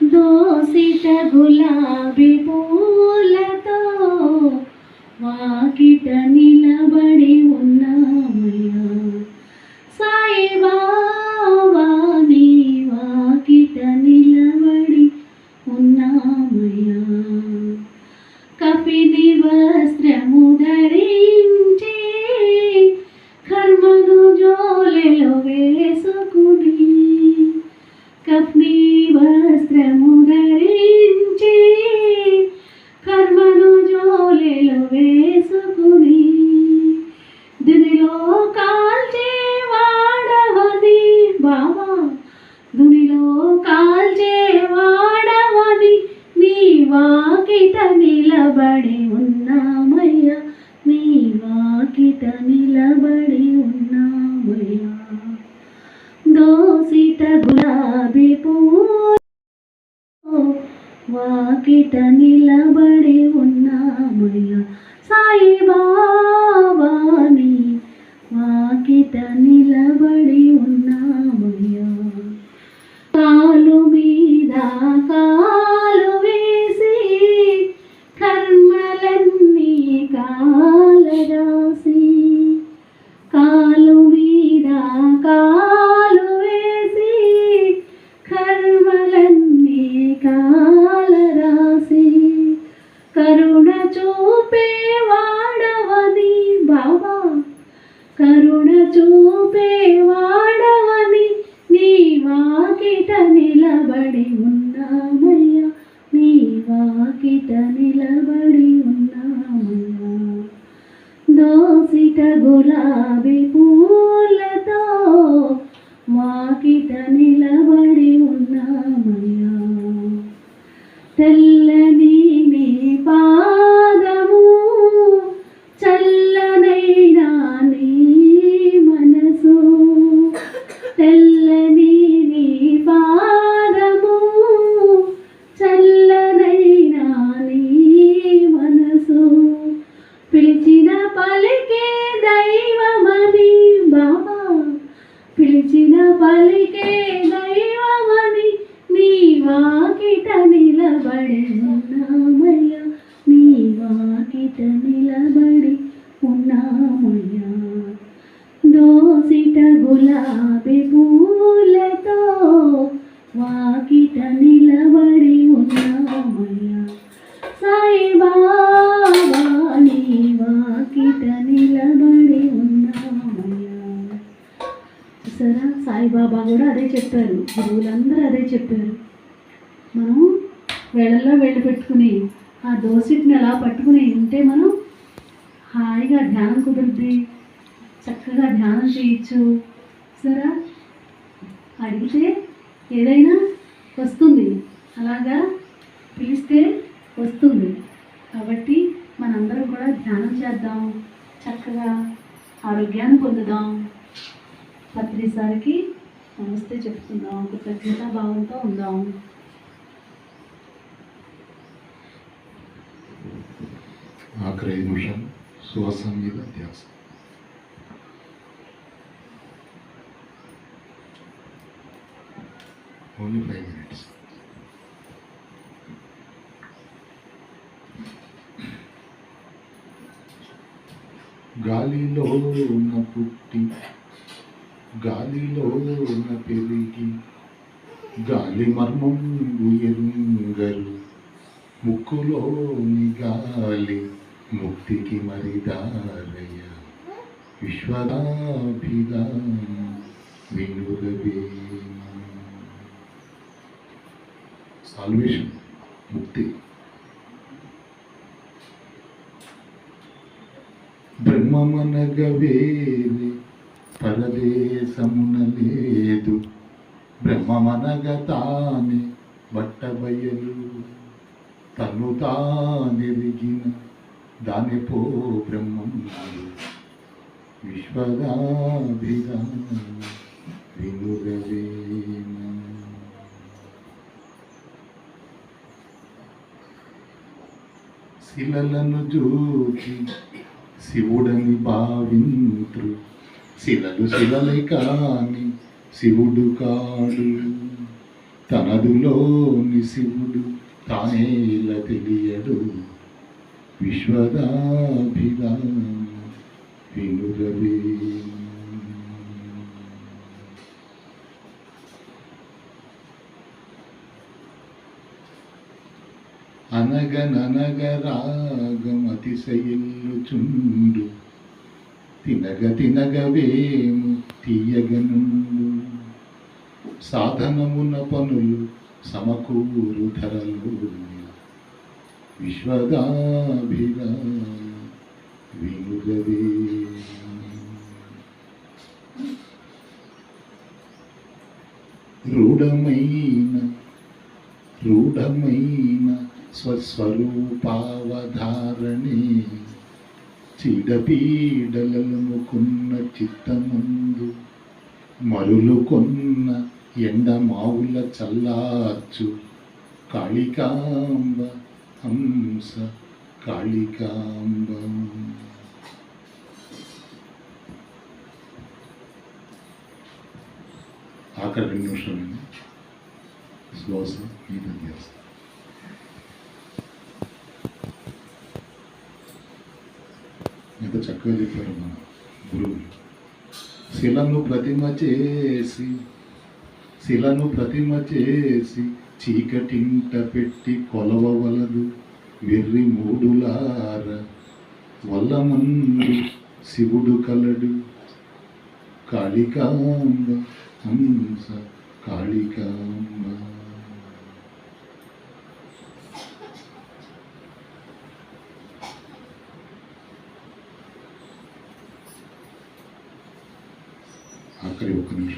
దోసిత గులాబీ పూలతో వాకిటని నిలబడి చూపే వాడవని బాబా కరుణ చూపే వాడవని నీ వాకిట నిలబడి ఉన్నామయ్యా నీ వాకిట నిలబడి ఉన్నామయ్యా. గులాబీ పూలతో వాకిట నిలబడి ఉన్నామయ్యా. సాయి నీ వాకిట నిలబడి ఉన్నామయ్యా. చూసారా? సాయిబాబా కూడా అదే చెప్పారు. గురువులందరూ అదే చెప్పారు. మనం వెళ్ళల్లో వెళ్ళి పెట్టుకుని ఆ దోసిటిని అలా పట్టుకుని ఉంటే మనం హాయిగా ధ్యానం కుదురుద్ది. చక్కగా ధ్యానం చేయొచ్చు. సరే అడిగితే ఏదైనా వస్తుంది. అలాగా? పిలిస్తే వస్తుంది. కాబట్టి మనందరం కూడా ధ్యానం చేద్దాం. చక్కగా ఆరోగ్యాన్ని పొందుదాం. పత్రిసారికి నమస్తే చెప్తున్నాం. కృతజ్ఞతా భావంతో ఉందాం. ఆఖరి నిమిషం. నిమిషాలు శ్వాస ఓన్లీ ఫైవ్ మినిట్స్ గాలిలో ఉన్న పుట్టి గాలిలో ఉన్న పెరిగి గాలి మర్మం ఎరుంగరు ముక్కులోని గాలి ముక్తికి మరిదారయ్య విశ్వదాభిరామ వినురవే సాల్వేషన్ ముక్తి. బ్రహ్మమనగవేది పరదేశమున లేదు బ్రహ్మమనగ తానే బట్టబయలు తను తానెరిగిన దాని పో బ్రహ్మం విశ్వదాభిరామ. శిలలను చూచి శివుడని భావింతు శిలలు శిలలే కాని శివుడు కాడు. తనదులోని శివుడు తానేల తెలియడు. విశ్వదాభిరామ వినురవే అనగననగరాగమతిశయిల్లుచుండు తినగ తినగవేము తీయగనుండు సాధనమున పనులు సమకూరు ధరలు విశ్వదాభిరా వినురవే రూఢమైన రూఢమైన స్వస్వరూపావధారణే చీడపీడలముకున్న చిత్తమందు మరులు కొన్న ఎండమావుల చల్లార్చు కాళికాంబ హంస కాళికాంబ. ఆఖరి రెండు నిమిషాలు. శ్వాస మీద చేస్తాను చక్కగా చెప్పారు మన గురువు శిలను ప్రతిమ చేసి శిలను ప్రతిమ చేసి చీకటింట పెట్టి కొలవవలదు వెర్రి మూడులార వల్లమందు శివుడు కలడు. కాళికాంబ హంస కాళికాంబ. 有规。